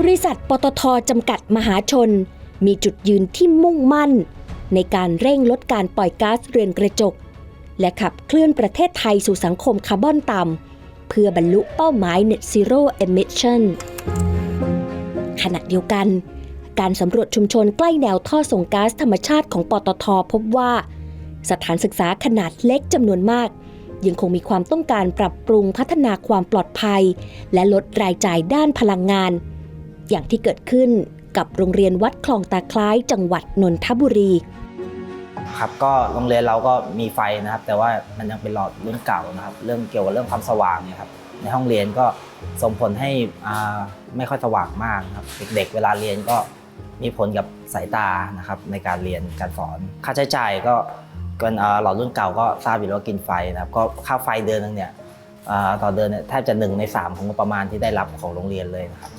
บริษัทปตทจำกัดมหาชน มีจุดยืนที่มุ่งมั่น ในการเร่งลดการปล่อยก๊าซเรือนกระจก และขับเคลื่อนประเทศไทยสู่สังคมคาร์บอนต่ำ เพื่อบรรลุเป้าหมาย Net Zero Emission ขณะเดียวกัน การสำรวจชุมชนใกล้แนวท่อส่งก๊าซธรรมชาติของปตทพบว่า สถานศึกษาขนาดเล็กจำนวนมาก ยังคงมีความต้องการปรับปรุงพัฒนาความปลอดภัย และลดรายจ่ายด้านพลังงาน อย่างที่เกิดขึ้นกับโรงเรียนวัดคลองตาคล้ายจังหวัดนนทบุรี ครับก็โรงเรียนเราก็มีไฟนะครับ แต่ว่ามันยังเป็นหลอดรุ่นเก่านะครับ เรื่องเกี่ยวกับเรื่องความสว่างเนี่ยครับในห้องเรียนก็ส่งผลให้อ่าไม่ค่อยสว่างมากนะครับเด็กๆ เวลาเรียนก็มีผลกับสายตานะครับในการเรียนการสอน ค่าใช้จ่ายก็กันอ่าหลอดรุ่นเก่าก็ทราบอยู่แล้วว่ากินไฟนะครับก็ค่าไฟเดือนนึงเนี่ยอ่าต่อเดือนเนี่ยแทบจะหนึ่งในสามของงบประมาณที่ได้รับของโรงเรียนเลยนะครับ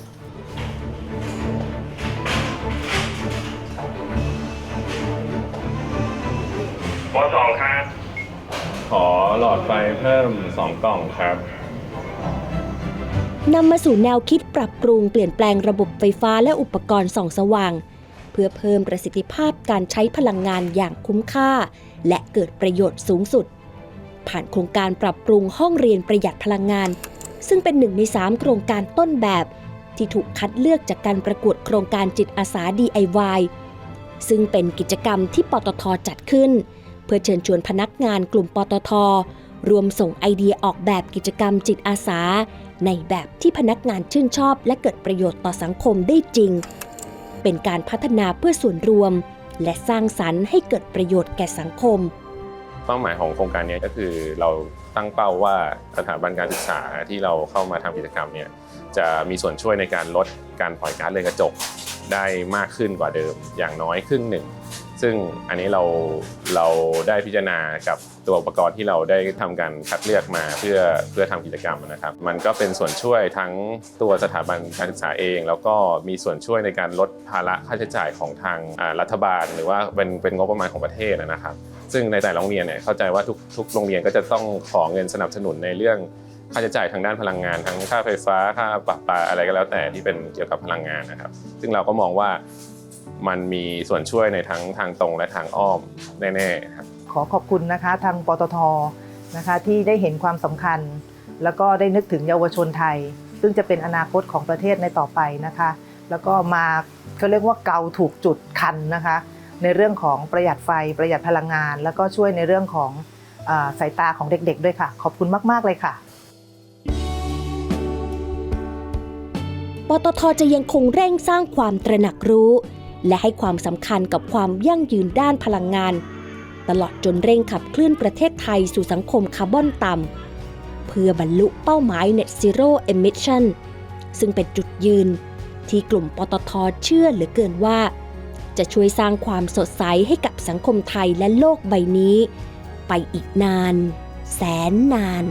ปสองครับ ขอหลอดไฟเพิ่ม 2 กล่องครับ นำมาสู่แนวคิดปรับปรุงเปลี่ยนแปลงระบบไฟฟ้าและอุปกรณ์ส่องสว่าง เพื่อเพิ่มประสิทธิภาพการใช้พลังงานอย่างคุ้มค่า และเกิดประโยชน์สูงสุด ผ่านโครงการปรับปรุงห้องเรียนประหยัดพลังงาน ซึ่งเป็นหนึ่งใน3โครงการต้นแบบ ที่ถูกคัดเลือกจากการประกวดโครงการจิตอาสา DIY ซึ่งเป็นกิจกรรมที่ปตทจัดขึ้น เพื่อเชิญชวนพนักงานกลุ่มปตท รวมส่งไอเดียออกแบบกิจกรรมจิตอาสา ในแบบที่พนักงานชื่นชอบ และเกิดประโยชน์ต่อสังคมได้จริง เป็นการพัฒนาเพื่อส่วนรวม และสร้างสรรค์ให้เกิดประโยชน์แก่สังคม เป้าหมายของโครงการนี้ก็คือเราตั้งเป้าว่าสถาบันการศึกษาที่เราเข้ามาทำกิจกรรมเนี่ยจะมีส่วนช่วยในการลดการปล่อยก๊าซเรือนกระจกได้มากขึ้นกว่าเดิม อย่างน้อยครึ่งหนึ่ง ซึ่งอันนี้เราเราได้พิจารณากับตัวอุปกรณ์ที่เราได้ทำการคัดเลือกมาเพื่อเพื่อทำกิจกรรมนะครับ มันก็เป็นส่วนช่วยทั้งตัวสถาบันการศึกษาเอง แล้วก็มีส่วนช่วยในการลดภาระค่าใช้จ่ายของทางรัฐบาล หรือว่าเป็นเป็นงบประมาณของประเทศนะครับ ซึ่งในแต่ละโรงเรียนเนี่ยเข้าใจว่าทุกทุกโรงเรียนก็จะต้องขอเงินสนับสนุนในเรื่องค่าใช้จ่ายทางด้านพลังงานทั้งค่าไฟฟ้าค่าปรับปาอะไรก็แล้วแต่ที่เป็นเกี่ยวกับพลังงานนะครับ ซึ่งเราก็มองว่า มันมีส่วนช่วยในทั้งทางตรงและทางอ้อมแน่ๆครับขอขอบคุณนะคะทางปตทนะคะที่ได้เห็นความสำคัญ แล้วก็ได้นึกถึงเยาวชนไทย ซึ่งจะเป็นอนาคตของประเทศในต่อไปนะคะ แล้วก็มาเขาเรียกว่าเกาถูกจุดคันนะคะ ในเรื่องของประหยัดไฟประหยัดพลังงาน แล้วก็ช่วยในเรื่องของอาสายตาของเด็ก ๆ ด้วยค่ะ ขอบคุณมาก ๆ เลยค่ะ ปตทจะยังคงเร่งสร้างความตระหนักรู้ และให้ความสำคัญกับความยั่งยืนด้านพลังงาน ตลอดจนเร่งขับเคลื่อนประเทศไทยสู่สังคมคาร์บอนต่ำเพื่อบรรลุเป้าหมาย Net Zero Emission ซึ่งเป็นจุดยืน ที่กลุ่มปตทเชื่อเหลือเกินว่า จะช่วยสร้างความสดใสให้กับสังคมไทยและโลกใบนี้ ไปอีกนาน แสนนาน